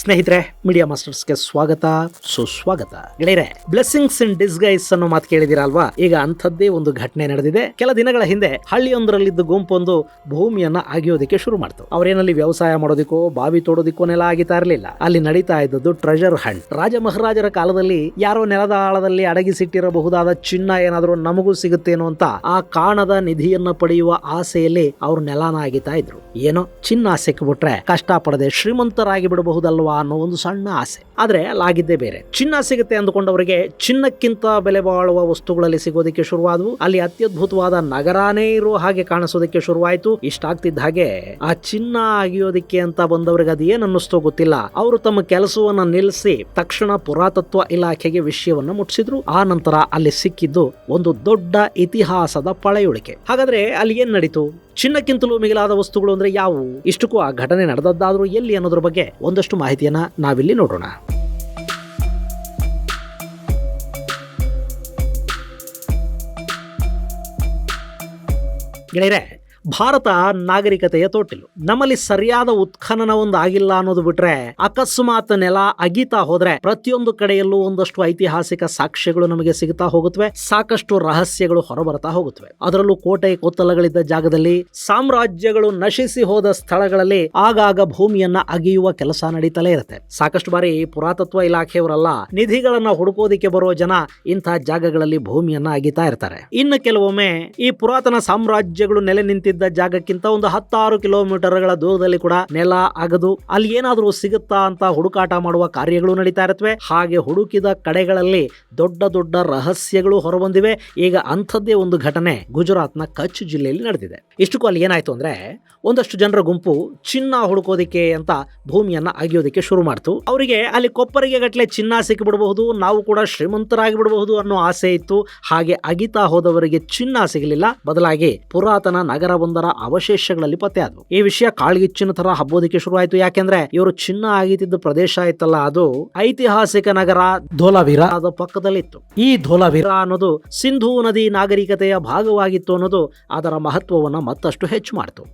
ಸ್ನೇಹಿತರೆ ಮೀಡಿಯಾ ಮಾಸ್ಟರ್ಸ್ಗೆ ಸ್ವಾಗತ. ಸುಸ್ವಾಗತ. ಗೆಳೆಯರೆ ಬ್ಲೆಸ್ಸಿಂಗ್ಸ್ ಇನ್ ಡಿಸ್ಗೈಸ್ ಅನ್ನೋ ಮಾತು ಕೇಳಿದಿರಲ್ವಾ ಈಗ ಅಂಥದ್ದೇ ಒಂದು ಘಟನೆ ನಡೆದಿದೆ. ಕೆಲ ದಿನಗಳ ಹಿಂದೆ ಹಳ್ಳಿಯೊಂದರಲ್ಲಿದ್ದ ಗುಂಪೊಂದು ಭೂಮಿಯನ್ನ ಅಗಿಯೋದಕ್ಕೆ ಶುರು ಮಾಡ್ತು. ಅವರೇನಲ್ಲಿ ವ್ಯವಸಾಯ ಮಾಡೋದಿಕ್ಕೋ, ಬಾವಿ ತೋಡೋದಿಕ್ಕೋ ನೆಲ ಆಗಿತಾ ಇರಲಿಲ್ಲ. ಅಲ್ಲಿ ನಡೀತಾ ಇದ್ದದ್ದು ಟ್ರೆಜರ್ ಹಂಟ್ ರಾಜ ಮಹಾರಾಜರ ಕಾಲದಲ್ಲಿ ಯಾರೋ ನೆಲದ ಆಳದಲ್ಲಿ ಅಡಗಿಸಿಟ್ಟಿರಬಹುದಾದ ಚಿನ್ನ ಏನಾದರೂ ನಮಗೂ ಸಿಗುತ್ತೇನೋ ಅಂತ ಆ ಕಾಣದ ನಿಧಿಯನ್ನ ಪಡೆಯುವ ಆಸೆಯಲ್ಲಿ ಅವ್ರು ನೆಲನ ಆಗಿತಾ ಇದ್ರು. ಏನೋ ಚಿನ್ನ ಸಿಕ್ಬಿಟ್ರೆ ಕಷ್ಟ ಪಡದೆ ಶ್ರೀಮಂತರಾಗಿ ಬಿಡಬಹುದಲ್ವಾ? ಅನ್ನೋ ಒಂದು ಸಣ್ಣ ಆಸೆ. ಆದ್ರೆ ಅಲ್ಲಾಗಿದ್ದೇ ಬೇರೆ. ಚಿನ್ನ ಸಿಗುತ್ತೆ ಅಂದುಕೊಂಡವರಿಗೆ ಚಿನ್ನಕ್ಕಿಂತ ಬೆಲೆ ಬಾಳುವ ವಸ್ತುಗಳಲ್ಲಿ ಸಿಗೋದಕ್ಕೆ ಶುರುವಾದವು. ಅಲ್ಲಿ ಅತ್ಯದ್ಭುತವಾದ ನಗರಾನೇ ಇರೋ ಹಾಗೆ ಕಾಣಿಸೋದಕ್ಕೆ ಶುರುವಾಯಿತು. ಇಷ್ಟಾಗ್ತಿದ್ದ ಹಾಗೆ ಆ ಚಿನ್ನ ಅಗಿಯೋದಿಕ್ಕೆ ಅಂತ ಬಂದವರಿಗೆ ಅದು ಏನ್ ಗೊತ್ತಿಲ್ಲ. ಅವರು ತಮ್ಮ ಕೆಲಸವನ್ನ ನಿಲ್ಲಿಸಿ ತಕ್ಷಣ ಪುರಾತತ್ವ ಇಲಾಖೆಗೆ ವಿಷಯವನ್ನ ಮುಟ್ಟಿಸಿದ್ರು ಆ ನಂತರ ಅಲ್ಲಿ ಸಿಕ್ಕಿದ್ದು ಒಂದು ದೊಡ್ಡ ಇತಿಹಾಸದ ಪಳೆಯುಳಿಕೆ. ಹಾಗಾದ್ರೆ ಅಲ್ಲಿ ಏನ್ ನಡೀತು? ಚಿನ್ನಕ್ಕಿಂತಲೂ ಮಿಗಿಲಾದ ವಸ್ತುಗಳು ಅಂದ್ರೆ ಯಾವುವು? ಇಷ್ಟಕ್ಕೂ ಆ ಘಟನೆ ನಡೆದದ್ದಾದ್ರೂ ಎಲ್ಲಿ ಅನ್ನೋದ್ರ ಬಗ್ಗೆ ಒಂದಷ್ಟು ಮಾಹಿತಿಯನ್ನ ನಾವಿಲ್ಲಿ ನೋಡೋಣ. ಗೆಳೆಯರೆ ಭಾರತ ನಾಗರಿಕತೆಯ ತೊಟ್ಟಿಲು. ನಮ್ಮಲ್ಲಿ ಸರಿಯಾದ ಉತ್ಖನನ ಒಂದು ಆಗಿಲ್ಲ ಅನ್ನೋದು ಬಿಟ್ರೆ ಅಕಸ್ಮಾತ್ ನೆಲ ಅಗಿತಾ ಹೋದ್ರೆ ಪ್ರತಿಯೊಂದು ಕಡೆಯಲ್ಲೂ ಒಂದಷ್ಟು ಐತಿಹಾಸಿಕ ಸಾಕ್ಷ್ಯಗಳು ನಮಗೆ ಸಿಗುತ್ತಾ ಹೋಗುತ್ತವೆ. ಸಾಕಷ್ಟು ರಹಸ್ಯಗಳು ಹೊರಬರ್ತಾ ಹೋಗುತ್ತವೆ. ಅದರಲ್ಲೂ ಕೋಟೆ ಕೊತ್ತಲಗಳಿದ್ದ ಜಾಗದಲ್ಲಿ ಸಾಮ್ರಾಜ್ಯಗಳು ನಶಿಸಿ ಹೋದ ಸ್ಥಳಗಳಲ್ಲಿ ಆಗಾಗ ಭೂಮಿಯನ್ನ ಅಗಿಯುವ ಕೆಲಸ ನಡೀತಲೇ ಇರುತ್ತೆ. ಸಾಕಷ್ಟು ಬಾರಿ ಪುರಾತತ್ವ ಇಲಾಖೆಯವರಲ್ಲ, ನಿಧಿಗಳನ್ನ ಹುಡುಕೋದಿಕ್ಕೆ ಬರೋ ಜನ ಇಂಥ ಜಾಗಗಳಲ್ಲಿ ಭೂಮಿಯನ್ನ ಅಗಿತಾ ಇರ್ತಾರೆ. ಇನ್ನು ಕೆಲವೊಮ್ಮೆ ಈ ಪುರಾತನ ಸಾಮ್ರಾಜ್ಯಗಳು ನೆಲೆ ನಿಂತಿದ್ದ ಜಾಗಕ್ಕಿಂತ ಒಂದು ಹತ್ತಾರು ಕಿಲೋಮೀಟರ್ಗಳ ದೂರದಲ್ಲಿ ಕೂಡ ನೆಲ ಅಗದು, ಅಲ್ಲಿ ಏನಾದರೂ ಸಿಗುತ್ತಾ ಅಂತ ಹುಡುಕಾಟ ಮಾಡುವ ಕಾರ್ಯಗಳು ನಡೀತಾ ಇರುತ್ತವೆ. ಹಾಗೆ ಹುಡುಕಿದ ಕಡೆಗಳಲ್ಲಿ ದೊಡ್ಡ ದೊಡ್ಡ ರಹಸ್ಯಗಳು ಹೊರಬಂದಿವೆ. ಈಗ ಅಂಥದ್ದೇ ಒಂದು ಘಟನೆ ಗುಜರಾತ್ನ ಕಚ್ ಜಿಲ್ಲೆಯಲ್ಲಿ ನಡೆದಿದೆ. ಇಷ್ಟಕ್ಕೂ ಅಲ್ಲಿ ಏನಾಯ್ತು ಅಂದ್ರೆ, ಒಂದಷ್ಟು ಜನರ ಗುಂಪು ಚಿನ್ನ ಹುಡುಕೋದಿಕ್ಕೆ ಅಂತ ಭೂಮಿಯನ್ನ ಅಗಿಯೋದಿಕ್ಕೆ ಶುರು ಮಾಡ್ತು. ಅವರಿಗೆ ಅಲ್ಲಿ ಕೊಪ್ಪರಿಗೆ ಗಟ್ಟಲೆ ಚಿನ್ನ ಸಿಕ್ಕಿಬಿಡಬಹುದು, ನಾವು ಕೂಡ ಶ್ರೀಮಂತರಾಗಿ ಬಿಡಬಹುದು ಅನ್ನೋ ಆಸೆ ಇತ್ತು. ಹಾಗೆ ಅಗಿತಾ ಹೋದವರಿಗೆ ಚಿನ್ನ ಸಿಗಲಿಲ್ಲ. ಬದಲಾಗಿ ಪುರಾತನ ನಗರವೊಂದರ ಅವಶೇಷಗಳಲ್ಲಿ ಪತ್ತೆ ಈ ವಿಷಯ ಕಾಳ್ಗಿಚ್ಚಿನ ತರ ಹಬ್ಬೋದಕ್ಕೆ ಶುರುವಾಯಿತು. ಯಾಕೆಂದ್ರೆ ಇವರು ಚಿನ್ನ ಆಗಿದ್ದ ಪ್ರದೇಶ ಆಯ್ತಲ್ಲ, ಅದು ಐತಿಹಾಸಿಕ ನಗರ ಧೋಲಾವೀರ ಅದ ಪಕ್ಕದಲ್ಲಿತ್ತು. ಈ ಧೋಲಾವೀರ ಅನ್ನೋದು ಸಿಂಧೂ ನದಿ ನಾಗರಿಕತೆಯ ಭಾಗವಾಗಿತ್ತು ಅನ್ನೋದು ಅದರ ಮಹತ್ವವನ್ನ ಮತ್ತಷ್ಟು ಹೆಚ್ಚು ಮಾಡಿತು.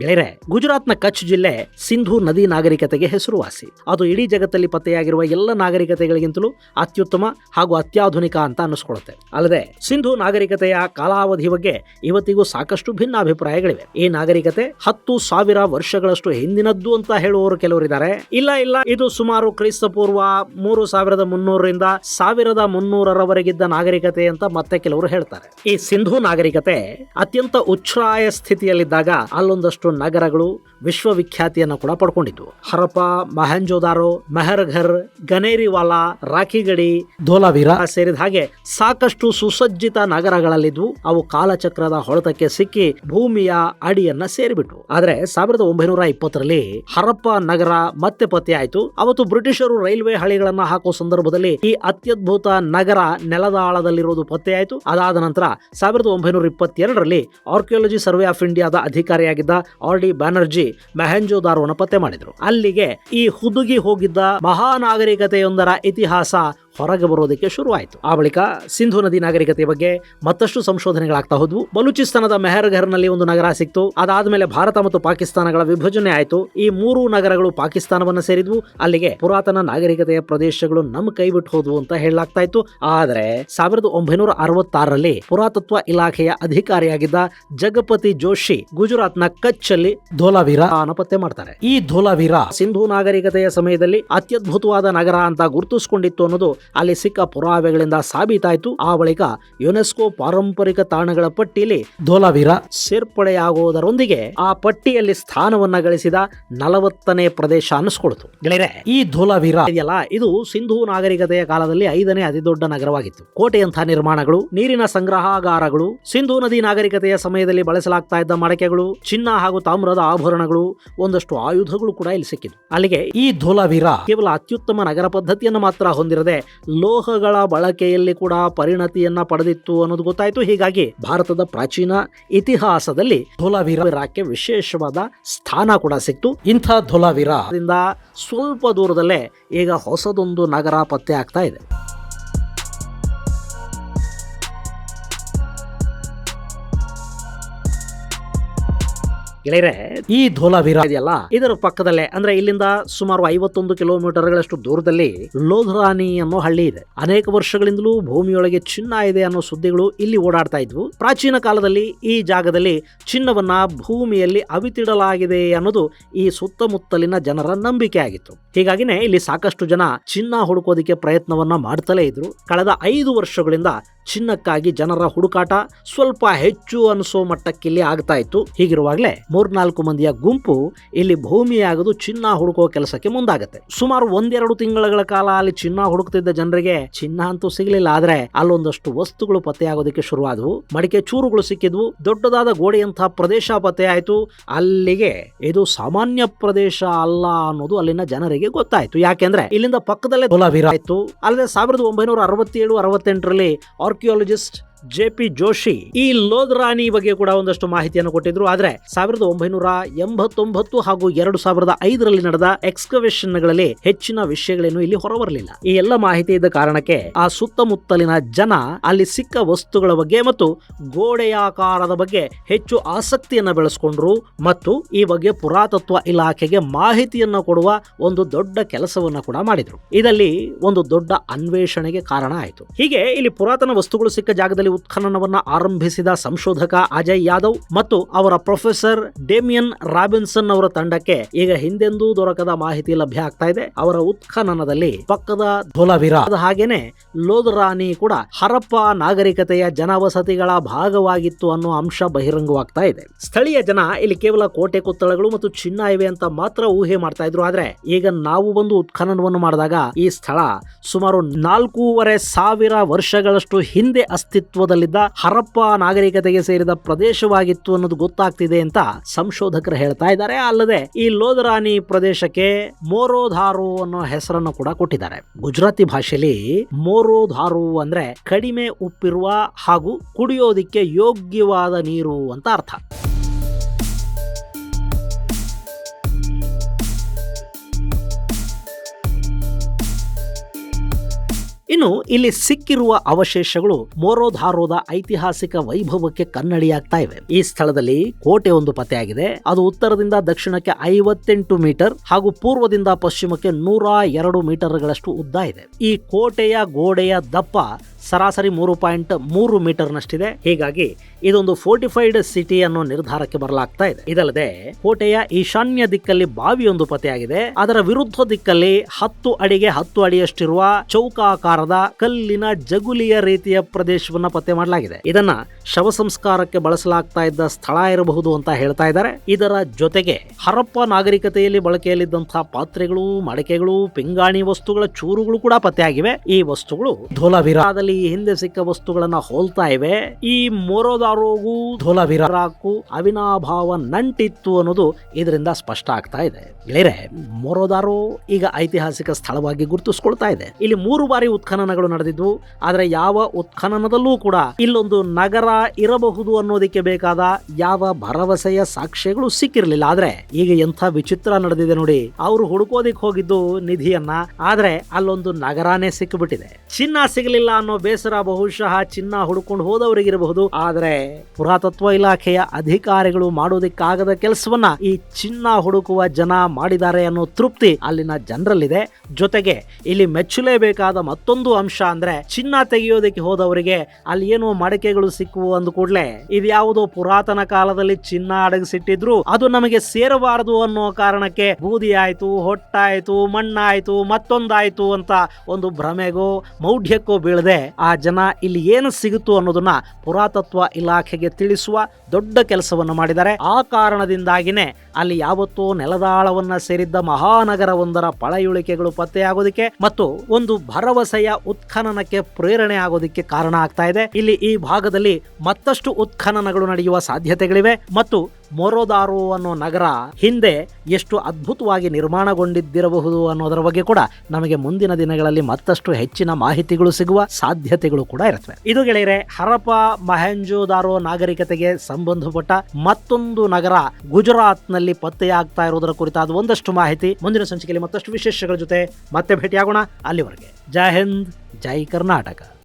ಗೆಳೆಯರೆ, ಗುಜರಾತ್ನ ಕಚ್ ಜಿಲ್ಲೆ ಸಿಂಧೂ ನದಿ ನಾಗರಿಕತೆಗೆ ಹೆಸರುವಾಸಿ. ಅದು ಇಡೀ ಜಗತ್ತಲ್ಲಿ ಪತ್ತೆಯಾಗಿರುವ ಎಲ್ಲ ನಾಗರಿಕತೆಗಳಿಗಿಂತಲೂ ಅತ್ಯುತ್ತಮ ಹಾಗೂ ಅತ್ಯಾಧುನಿಕ ಅಂತ ಅನ್ನಿಸ್ಕೊಳ್ಳುತ್ತೆ. ಅಲ್ಲದೆ, ಸಿಂಧು ನಾಗರಿಕತೆಯ ಕಾಲಾವಧಿ ಬಗ್ಗೆ ಇವತ್ತಿಗೂ ಸಾಕಷ್ಟು ಭಿನ್ನಾಭಿಪ್ರಾಯಗಳಿವೆ. ಈ ನಾಗರಿಕತೆ ಹತ್ತು ಸಾವಿರ ವರ್ಷಗಳಷ್ಟು ಹಿಂದಿನದ್ದು ಅಂತ ಹೇಳುವವರು ಕೆಲವರಿದ್ದಾರೆ. ಇಲ್ಲ ಇಲ್ಲ, ಇದು ಸುಮಾರು ಕ್ರಿಸ್ತ ಪೂರ್ವ ಮೂರು ಸಾವಿರದ ಮುನ್ನೂರರಿಂದ ಸಾವಿರದ ಮುನ್ನೂರರವರೆಗಿದ್ದ ನಾಗರಿಕತೆ ಅಂತ ಮತ್ತೆ ಕೆಲವರು ಹೇಳ್ತಾರೆ. ಈ ಸಿಂಧೂ ನಾಗರಿಕತೆ ಅತ್ಯಂತ ಉಚ್ಛ್ರಾಯ ಸ್ಥಿತಿಯಲ್ಲಿದ್ದಾಗ ಅಲ್ಲೊಂದಷ್ಟು ನಗರಗಳು ವಿಶ್ವವಿಖ್ಯಾತಿಯನ್ನು ಕೂಡ ಪಡ್ಕೊಂಡಿದ್ವು ಹರಪ ಮಹಂಜೋದಾರೋ ಮೆಹರ್ಘರ್ ಗನೇರಿವಾಲಾ ರಾಖಿಗಡಿ ಧೋಲಾವೀರ ಸೇರಿದ ಹಾಗೆ ಸಾಕಷ್ಟು ಸುಸಜ್ಜಿತ ನಗರಗಳಲ್ಲಿದ್ವು ಅವು ಕಾಲಚಕ್ರದ ಹೊಡೆತಕ್ಕೆ ಸಿಕ್ಕಿ ಭೂಮಿಯ ಅಡಿಯನ್ನ ಸೇರಿಬಿಟ್ವು. ಆದ್ರೆ ಸಾವಿರದ ಒಂಬೈನೂರ ಇಪ್ಪತ್ತರಲ್ಲಿ ಹರಪ್ಪ ನಗರ ಮತ್ತೆ ಪತ್ತೆಯಾಯಿತು ಅವತ್ತು ಬ್ರಿಟಿಷರು ರೈಲ್ವೆ ಹಳಿಗಳನ್ನ ಹಾಕೋ ಸಂದರ್ಭದಲ್ಲಿ ಈ ಅತ್ಯದ್ಭುತ ನಗರ ನೆಲದ ಆಳದಲ್ಲಿರುವುದು ಪತ್ತೆಯಾಯಿತು ಅದಾದ ನಂತರ ಸಾವಿರದ ಒಂಬೈನೂರ ಇಪ್ಪತ್ತೆರಡರಲ್ಲಿ ಆರ್ಕಿಯಾಲಜಿ ಸರ್ವೆ ಆಫ್ ಇಂಡಿಯಾದ ಅಧಿಕಾರಿಯಾಗಿದ್ದ ಆರ್ ಡಿ ಬ್ಯಾನರ್ಜಿ ಮೆಹಂಜೋದಾರೋನ ಪತ್ತೆ ಮಾಡಿದ್ರು. ಅಲ್ಲಿಗೆ ಈ ಹುದುಗಿ ಹೋಗಿದ್ದ ಮಹಾನಾಗರಿಕತೆಯೊಂದರ ಇತಿಹಾಸ ಹೊರಗೆ ಬರೋದಕ್ಕೆ ಶುರುವಾಯಿತು. ಆ ಬಳಿಕ ಸಿಂಧು ನದಿ ನಾಗರಿಕತೆ ಬಗ್ಗೆ ಮತ್ತಷ್ಟು ಸಂಶೋಧನೆಗಳಾಗ್ತಾ ಹೋದ್ವು. ಬಲೂಚಿಸ್ತಾನದ ಮೆಹರ್ಘರ್ನಲ್ಲಿ ಒಂದು ನಗರ ಸಿಕ್ತು. ಅದಾದ್ಮೇಲೆ ಭಾರತ ಮತ್ತು ಪಾಕಿಸ್ತಾನಗಳ ವಿಭಜನೆ ಆಯಿತು. ಈ ಮೂರು ನಗರಗಳು ಪಾಕಿಸ್ತಾನವನ್ನ ಸೇರಿದ್ವು. ಅಲ್ಲಿಗೆ ಪುರಾತನ ನಾಗರಿಕತೆಯ ಪ್ರದೇಶಗಳು ನಮ್ಮ ಕೈ ಬಿಟ್ಟು ಹೋದ್ವು ಅಂತ ಹೇಳಲಾಗ್ತಾ ಇತ್ತು. ಆದರೆ ಸಾವಿರದ ಒಂಬೈನೂರ ಅರವತ್ತಾರರಲ್ಲಿ ಪುರಾತತ್ವ ಇಲಾಖೆಯ ಅಧಿಕಾರಿಯಾಗಿದ್ದ ಜಗಪತಿ ಜೋಶಿ ಗುಜರಾತ್ನ ಕಚ್ ಅಲ್ಲಿ ಧೋಲಾವೀರ ಅನಪತ್ತೆ ಮಾಡ್ತಾರೆ. ಈ ಧೋಲಾವೀರ ಸಿಂಧೂ ನಾಗರಿಕತೆಯ ಸಮಯದಲ್ಲಿ ಅತ್ಯದ್ಭುತವಾದ ನಗರ ಅಂತ ಗುರುತಿಸಿಕೊಂಡಿತ್ತು ಅನ್ನೋದು ಅಲ್ಲಿ ಸಿಕ್ಕ ಪುರಾವೆಗಳಿಂದ ಸಾಬೀತಾಯಿತು. ಆ ಬಳಿಕ ಯುನೆಸ್ಕೋ ಪಾರಂಪರಿಕ ತಾಣಗಳ ಪಟ್ಟಿಯಲ್ಲಿ ಧೋಲಾವೀರ ಸೇರ್ಪಡೆಯಾಗುವುದರೊಂದಿಗೆ ಆ ಪಟ್ಟಿಯಲ್ಲಿ ಸ್ಥಾನವನ್ನ ಗಳಿಸಿದ ನಲವತ್ತನೇ ಪ್ರದೇಶ ಅನಿಸ್ಕೊಳ್ತು ಗೆಳೆಯರೆ ಈ ಧೋಲಾವೀರ ಇದೆಯಲ್ಲ ಇದು ಸಿಂಧೂ ನಾಗರಿಕತೆಯ ಕಾಲದಲ್ಲಿ ಐದನೇ ಅತಿದೊಡ್ಡ ನಗರವಾಗಿತ್ತು. ಕೋಟೆಯಂತಹ ನಿರ್ಮಾಣಗಳು ನೀರಿನ ಸಂಗ್ರಹಾಗಾರಗಳು ಸಿಂಧೂ ನದಿ ನಾಗರಿಕತೆಯ ಸಮಯದಲ್ಲಿ ಬಳಸಲಾಗ್ತಾ ಇದ್ದ ಮಡಕೆಗಳು ಚಿನ್ನ ಹಾಗೂ ತಾಮ್ರದ ಆಭರಣಗಳು ಒಂದಷ್ಟು ಆಯುಧಗಳು ಕೂಡ ಇಲ್ಲಿ ಸಿಕ್ಕಿತು ಅಲ್ಲಿಗೆ ಈ ಧೋಲಾವೀರ ಕೇವಲ ಅತ್ಯುತ್ತಮ ನಗರ ಪದ್ಧತಿಯನ್ನು ಮಾತ್ರ ಹೊಂದಿರದೆ ಲೋಹಗಳ ಬಳಕೆಯಲ್ಲಿ ಕೂಡ ಪರಿಣತಿಯನ್ನ ಪಡೆದಿತ್ತು ಅನ್ನೋದು ಗೊತ್ತಾಯ್ತು. ಹೀಗಾಗಿ ಭಾರತದ ಪ್ರಾಚೀನ ಇತಿಹಾಸದಲ್ಲಿ ಧೋಲಾವೀರಕ್ಕೆ ವಿಶೇಷವಾದ ಸ್ಥಾನ ಕೂಡ ಸಿಕ್ತು. ಇಂಥ ಧೋಲಾವೀರದಿಂದ ಸ್ವಲ್ಪ ದೂರದಲ್ಲೇ ಈಗ ಹೊಸದೊಂದು ನಗರ ಪತ್ತೆ ಆಗ್ತಾ ಇದೆ. ಗೆಳೆಯರೆ, ಈ ಧೋಲಾವೀರ ಇದೆಯಲ್ಲ? ಇದರ ಪಕ್ಕದಲ್ಲೇ, ಅಂದ್ರೆ ಇಲ್ಲಿಂದ ಸುಮಾರು ಐವತ್ತೊಂದು ಕಿಲೋಮೀಟರ್ಗಳಷ್ಟು ದೂರದಲ್ಲಿ ಲೋಧರಾನಿ ಅನ್ನೋ ಹಳ್ಳಿ ಇದೆ. ಅನೇಕ ವರ್ಷಗಳಿಂದಲೂ ಭೂಮಿಯೊಳಗೆ ಚಿನ್ನ ಇದೆ ಅನ್ನೋ ಸುದ್ದಿಗಳು ಇಲ್ಲಿ ಓಡಾಡ್ತಾ ಇದ್ವು. ಪ್ರಾಚೀನ ಕಾಲದಲ್ಲಿ ಈ ಜಾಗದಲ್ಲಿ ಚಿನ್ನವನ್ನ ಭೂಮಿಯಲ್ಲಿ ಅವಿತಿಡಲಾಗಿದೆ ಅನ್ನೋದು ಈ ಸುತ್ತಮುತ್ತಲಿನ ಜನರ ನಂಬಿಕೆ ಆಗಿತ್ತು. ಹೀಗಾಗಿನೇ ಇಲ್ಲಿ ಸಾಕಷ್ಟು ಜನ ಚಿನ್ನ ಹುಡುಕೋದಿಕ್ಕೆ ಪ್ರಯತ್ನವನ್ನ ಮಾಡ್ತಲೇ ಇದ್ರು. ಕಳೆದ ಐದು ವರ್ಷಗಳಿಂದ ಚಿನ್ನಕ್ಕಾಗಿ ಜನರ ಹುಡುಕಾಟ ಸ್ವಲ್ಪ ಹೆಚ್ಚು ಅನಿಸೋ ಮಟ್ಟಕ್ಕಿಲ್ಲಿ ಆಗ್ತಾ ಇತ್ತು. ಹೀಗಿರುವಾಗಲೇ ಮೂರ್ನಾಲ್ಕು ಮಂದಿಯ ಗುಂಪು ಇಲ್ಲಿ ಭೂಮಿಯಾಗದು ಚಿನ್ನ ಹುಡುಕೋ ಕೆಲಸಕ್ಕೆ ಮುಂದಾಗತ್ತೆ. ಸುಮಾರು ಒಂದೆರಡು ತಿಂಗಳ ಕಾಲ ಅಲ್ಲಿ ಚಿನ್ನ ಹುಡುಕ್ತಿದ್ದ ಜನರಿಗೆ ಚಿನ್ನ ಅಂತೂ ಸಿಗಲಿಲ್ಲ. ಆದ್ರೆ ಅಲ್ಲೊಂದಷ್ಟು ವಸ್ತುಗಳು ಪತ್ತೆಯಾಗೋದಕ್ಕೆ ಶುರುವಾದವು. ಮಡಿಕೆ ಚೂರುಗಳು ಸಿಕ್ಕಿದ್ವು. ದೊಡ್ಡದಾದ ಗೋಡೆಯಂತಹ ಪ್ರದೇಶ ಪತ್ತೆಯಾಯಿತು ಅಲ್ಲಿಗೆ ಇದು ಸಾಮಾನ್ಯ ಪ್ರದೇಶ ಅಲ್ಲ ಅನ್ನೋದು ಅಲ್ಲಿನ ಜನರಿಗೆ ಗೊತ್ತಾಯ್ತು. ಯಾಕೆಂದ್ರೆ ಇಲ್ಲಿಂದ ಪಕ್ಕದಲ್ಲೇ ಧೋಲಾವೀರ ಆಯ್ತು ಅಲ್ಲದೆ ಸಾವಿರದ ಒಂಬೈನೂರ ಅರವತ್ತೇಳು, ಅರವತ್ತೆಂಟರಲ್ಲಿ আর্কিওলজিস্ট ಜೆ ಪಿ ಜೋಶಿ ಈ ಲೋದ್ರಾನಿ ಬಗ್ಗೆ ಕೂಡ ಒಂದಷ್ಟು ಮಾಹಿತಿಯನ್ನು ಕೊಟ್ಟಿದ್ರು. ಆದ್ರೆ ಸಾವಿರದ ಒಂಬೈನೂರ ಎಂಬತ್ತೊಂಬತ್ತು ಹಾಗೂ ಎರಡು ಸಾವಿರದ ಐದರಲ್ಲಿ ನಡೆದ ಎಕ್ಸ್ಕವೇಷನ್ಗಳಲ್ಲಿ ಹೆಚ್ಚಿನ ವಿಷಯಗಳೇನು ಇಲ್ಲಿ ಹೊರಬರಲಿಲ್ಲ. ಈ ಎಲ್ಲ ಮಾಹಿತಿ ಇದ್ದ ಕಾರಣಕ್ಕೆ ಆ ಸುತ್ತಮುತ್ತಲಿನ ಜನ ಅಲ್ಲಿ ಸಿಕ್ಕ ವಸ್ತುಗಳ ಬಗ್ಗೆ ಮತ್ತು ಗೋಡೆಯಾಕಾರದ ಬಗ್ಗೆ ಹೆಚ್ಚು ಆಸಕ್ತಿಯನ್ನ ಬೆಳೆಸ್ಕೊಂಡ್ರು ಮತ್ತು ಈ ಬಗ್ಗೆ ಪುರಾತತ್ವ ಇಲಾಖೆಗೆ ಮಾಹಿತಿಯನ್ನು ಕೊಡುವ ಒಂದು ದೊಡ್ಡ ಕೆಲಸವನ್ನ ಕೂಡ ಮಾಡಿದ್ರು. ಇದರಲ್ಲಿ ಒಂದು ದೊಡ್ಡ ಅನ್ವೇಷಣೆಗೆ ಕಾರಣ ಆಯಿತು. ಹೀಗೆ ಇಲ್ಲಿ ಪುರಾತನ ವಸ್ತುಗಳು ಸಿಕ್ಕ ಜಾಗದಲ್ಲಿ ಉತ್ಖನನವನ್ನ ಆರಂಭಿಸಿದ ಸಂಶೋಧಕ ಅಜಯ್ ಯಾದವ್ ಮತ್ತು ಅವರ ಪ್ರೊಫೆಸರ್ ಡೇಮಿಯನ್ ರಾಬಿನ್ಸನ್ ಅವರ ತಂಡಕ್ಕೆ ಈಗ ಹಿಂದೆಂದೂ ದೊರಕದ ಮಾಹಿತಿ ಲಭ್ಯ ಆಗ್ತಾ ಇದೆ. ಅವರ ಉತ್ಖನನದಲ್ಲಿ ಪಕ್ಕದ ಧೋಲವೀರ ಹಾಗೇನೆ ಲೋದರಾನಿ ಕೂಡ ಹರಪ್ಪ ನಾಗರಿಕತೆಯ ಜನವಸತಿಗಳ ಭಾಗವಾಗಿತ್ತು ಅನ್ನೋ ಅಂಶ ಬಹಿರಂಗವಾಗ್ತಾ ಇದೆ. ಸ್ಥಳೀಯ ಜನ ಇಲ್ಲಿ ಕೇವಲ ಕೋಟೆ ಕೊತ್ತಳಗಳು ಮತ್ತು ಚಿನ್ನ ಇವೆ ಅಂತ ಮಾತ್ರ ಊಹೆ ಮಾಡ್ತಾ ಇದ್ರು. ಆದ್ರೆ ಈಗ ನಾವು ಬಂದು ಉತ್ಖನನವನ್ನು ಮಾಡಿದಾಗ ಈ ಸ್ಥಳ ಸುಮಾರು ನಾಲ್ಕೂವರೆ ಸಾವಿರ ವರ್ಷಗಳಷ್ಟು ಹಿಂದೆ ಅಸ್ತಿತ್ವದಲ್ಲಿದ್ದ ಹರಪ್ಪ ನಾಗರಿಕತೆಗೆ ಸೇರಿದ ಪ್ರದೇಶವಾಗಿತ್ತು ಅನ್ನೋದು ಗೊತ್ತಾಗ್ತಿದೆ ಅಂತ ಸಂಶೋಧಕರು ಹೇಳ್ತಾ ಇದ್ದಾರೆ. ಅಲ್ಲದೆ ಈ ಲೋದರಾನಿ ಪ್ರದೇಶಕ್ಕೆ ಮೋರೋಧಾರು ಅನ್ನೋ ಹೆಸರನ್ನು ಕೂಡ ಕೊಟ್ಟಿದ್ದಾರೆ. ಗುಜರಾತಿ ಭಾಷೆಯಲ್ಲಿ ಮೋರೋಧಾರು ಅಂದ್ರೆ ಕಡಿಮೆ ಉಪ್ಪಿರುವ ಹಾಗೂ ಕುಡಿಯೋದಿಕ್ಕೆ ಯೋಗ್ಯವಾದ ನೀರು ಅಂತ ಅರ್ಥ. ಇನ್ನು ಇಲ್ಲಿ ಸಿಕ್ಕಿರುವ ಅವಶೇಷಗಳು ಮೋರೋಧಾರೋದ ಐತಿಹಾಸಿಕ ವೈಭವಕ್ಕೆ ಕನ್ನಡಿಯಾಗ್ತಾ ಇವೆ. ಈ ಸ್ಥಳದಲ್ಲಿ ಕೋಟೆ ಒಂದು ಪತ್ತೆಯಾಗಿದೆ. ಅದು ಉತ್ತರದಿಂದ ದಕ್ಷಿಣಕ್ಕೆ ಐವತ್ತೆಂಟು ಮೀಟರ್ ಹಾಗೂ ಪೂರ್ವದಿಂದ ಪಶ್ಚಿಮಕ್ಕೆ ನೂರ ಎರಡು ಮೀಟರ್ಗಳಷ್ಟು ಉದ್ದ ಇದೆ. ಈ ಕೋಟೆಯ ಗೋಡೆಯ ದಪ್ಪ ಸರಾಸರಿ ಮೂರು ಪಾಯಿಂಟ್ ಮೂರು ಮೀಟರ್ನಷ್ಟಿದೆ. ಹೀಗಾಗಿ ಇದೊಂದು ಫೋರ್ಟಿಫೈಡ್ ಸಿಟಿ ಅನ್ನೋ ನಿರ್ಧಾರಕ್ಕೆ ಬರಲಾಗ್ತಾ ಇದೆ. ಇದಲ್ಲದೆ ಕೋಟೆಯ ಈಶಾನ್ಯ ದಿಕ್ಕಲ್ಲಿ ಬಾವಿಯೊಂದು ಪತೆಯಾಗಿದೆ ಅದರ ವಿರುದ್ಧ ದಿಕ್ಕಲ್ಲಿ ಹತ್ತು ಅಡಿಗೆ ಹತ್ತು ಅಡಿಯಷ್ಟಿರುವ ಚೌಕಾಕಾರದ ಕಲ್ಲಿನ ಜಗುಲಿಯ ರೀತಿಯ ಪ್ರದೇಶವನ್ನ ಪತ್ತೆ ಮಾಡಲಾಗಿದೆ. ಇದನ್ನ ಶವ ಸಂಸ್ಕಾರಕ್ಕೆ ಬಳಸಲಾಗ್ತಾ ಇದ್ದ ಸ್ಥಳ ಇರಬಹುದು ಅಂತ ಹೇಳ್ತಾ ಇದ್ದಾರೆ. ಇದರ ಜೊತೆಗೆ ಹರಪ್ಪ ನಾಗರಿಕತೆಯಲ್ಲಿ ಬಳಕೆಯಲ್ಲಿದ್ದಂತಹ ಪಾತ್ರೆಗಳು, ಮಡಕೆಗಳು, ಪಿಂಗಾಣಿ ವಸ್ತುಗಳ ಚೂರುಗಳು ಕೂಡ ಪತ್ತೆಯಾಗಿವೆ. ಈ ವಸ್ತುಗಳು ಧೋಲಾವೀರಾದಲ್ಲಿ ಹಿಂದೆ ಸಿಕ್ಕ ವಸ್ತುಗಳನ್ನ ಹೋಲ್ತಾ ಇವೆ. ಈ ಮೊರೋದಾರೋಗೂ, ಧೋಲವಿರಾಕು, ಅವಿನಾಭಾವ ನಂಟಿತ್ತು ಅನ್ನೋದು ಇದರಿಂದ ಸ್ಪಷ್ಟ ಆಗ್ತಾ ಇದೆ. ಗೆಳೆಯರೆ, ಮೊರೋದಾರೋ ಈಗ ಐತಿಹಾಸಿಕ ಸ್ಥಳವಾಗಿ ಗುರುತಿಸ್ಕೊಳ್ತಾ ಇದೆ. ಇಲ್ಲಿ ಮೂರು ಬಾರಿ ಉತ್ಖನನಗಳು ನಡೆದಿದ್ವು. ಆದ್ರೆ ಯಾವ ಉತ್ಖನನದಲ್ಲೂ ಕೂಡ ಇಲ್ಲೊಂದು ನಗರ ಇರಬಹುದು ಅನ್ನೋದಕ್ಕೆ ಬೇಕಾದ ಯಾವ ಭರವಸೆಯ ಸಾಕ್ಷ್ಯಗಳು ಸಿಕ್ಕಿರಲಿಲ್ಲ. ಆದ್ರೆ ಈಗ ಎಂಥ ವಿಚಿತ್ರ ನಡೆದಿದೆ ನೋಡಿ. ಅವರು ಹುಡುಕೋದಿಕ್ ಹೋಗಿದ್ದು ನಿಧಿಯನ್ನ. ಆದ್ರೆ ಅಲ್ಲೊಂದು ನಗರಾನೇ ಸಿಕ್ಕಿಬಿಟ್ಟಿದೆ ಚಿನ್ನ ಸಿಗಲಿಲ್ಲ ಅನ್ನೋ ಬೇಸರ ಬಹುಶಃ ಚಿನ್ನ ಹುಡುಕೊಂಡು ಹೋದವರಿಗಿರಬಹುದು ಆದರೆ ಪುರಾತತ್ವ ಇಲಾಖೆಯ ಅಧಿಕಾರಿಗಳು ಮಾಡೋದಿಕ್ಕಾಗದ ಕೆಲಸವನ್ನ ಈ ಚಿನ್ನ ಹುಡುಕುವ ಜನ ಮಾಡಿದ್ದಾರೆ ಅನ್ನೋ ತೃಪ್ತಿ ಅಲ್ಲಿನ ಜನರಲ್ಲಿದೆ. ಜೊತೆಗೆ ಇಲ್ಲಿ ಮೆಚ್ಚಲೇಬೇಕಾದ ಮತ್ತೊಂದು ಅಂಶ ಅಂದ್ರೆ ಚಿನ್ನ ತೆಗೆಯೋದಕ್ಕೆ ಹೋದವರಿಗೆ ಅಲ್ಲಿ ಏನೋ ಮಡಕೆಗಳು ಸಿಕ್ಕುವು ಅಂದ ಕೂಡಲೇ ಇದ್ಯಾವುದೋ ಪುರಾತನ ಕಾಲದಲ್ಲಿ ಚಿನ್ನ ಅಡಗಿಸಿಟ್ಟಿದ್ರು, ಅದು ನಮಗೆ ಸೇರಬಾರದು ಅನ್ನೋ ಕಾರಣಕ್ಕೆ ಬೂದಿ ಆಯ್ತು ಹೊಟ್ಟಾಯ್ತು, ಮಣ್ಣಾಯ್ತು, ಮತ್ತೊಂದಾಯ್ತು ಅಂತ ಒಂದು ಭ್ರಮೆಗೋ ಮೌಢ್ಯಕ್ಕೋ ಬೀಳದೆ ಆ ಜನ ಇಲ್ಲಿ ಏನು ಸಿಗುತ್ತು ಅನ್ನೋದನ್ನ ಪುರಾತತ್ವ ಇಲಾಖೆಗೆ ತಿಳಿಸುವ ದೊಡ್ಡ ಕೆಲಸವನ್ನು ಮಾಡಿದ್ದಾರೆ. ಆ ಕಾರಣದಿಂದಾಗಿನೇ ಅಲ್ಲಿ ಯಾವತ್ತೂ ನೆಲದಾಳವನ್ನ ಸೇರಿದ್ದ ಮಹಾನಗರವೊಂದರ ಪಳೆಯುಳಿಕೆಗಳು ಪತ್ತೆಯಾಗೋದಕ್ಕೆ ಮತ್ತು ಒಂದು ಭರವಸೆಯ ಉತ್ಖನನಕ್ಕೆ ಪ್ರೇರಣೆ ಆಗೋದಕ್ಕೆ ಕಾರಣ ಆಗ್ತಾ ಇದೆ. ಇಲ್ಲಿ ಈ ಭಾಗದಲ್ಲಿ ಮತ್ತಷ್ಟು ಉತ್ಖನನಗಳು ನಡೆಯುವ ಸಾಧ್ಯತೆಗಳಿವೆ ಮತ್ತು ಮೊರೋದಾರೋ ಅನ್ನೋ ನಗರ ಹಿಂದೆ ಎಷ್ಟು ಅದ್ಭುತವಾಗಿ ನಿರ್ಮಾಣಗೊಂಡಿದ್ದಿರಬಹುದು ಅನ್ನೋದರ ಬಗ್ಗೆ ಕೂಡ ನಮಗೆ ಮುಂದಿನ ದಿನಗಳಲ್ಲಿ ಮತ್ತಷ್ಟು ಹೆಚ್ಚಿನ ಮಾಹಿತಿಗಳು ಸಿಗುವ ಸಾಧ್ಯತೆಗಳು ಕೂಡ ಇರುತ್ತವೆ. ಇದು ಗೆಳೆಯರೆ, ಹರಪ ಮಹೆಂಜೋದಾರೋ ನಾಗರಿಕತೆಗೆ ಸಂಬಂಧಪಟ್ಟ ಮತ್ತೊಂದು ನಗರ ಗುಜರಾತ್ನಲ್ಲಿ ಪತ್ತೆಯಾಗ್ತಾ ಇರೋದರ ಕುರಿತಾದ ಒಂದಷ್ಟು ಮಾಹಿತಿ. ಮುಂದಿನ ಸಂಚಿಕೆಯಲ್ಲಿ ಮತ್ತಷ್ಟು ವಿಶೇಷಗಳ ಜೊತೆ ಮತ್ತೆ ಭೇಟಿಯಾಗೋಣ ಅಲ್ಲಿವರೆಗೆ. ಜೈ ಹಿಂದ್, ಜೈ ಕರ್ನಾಟಕ.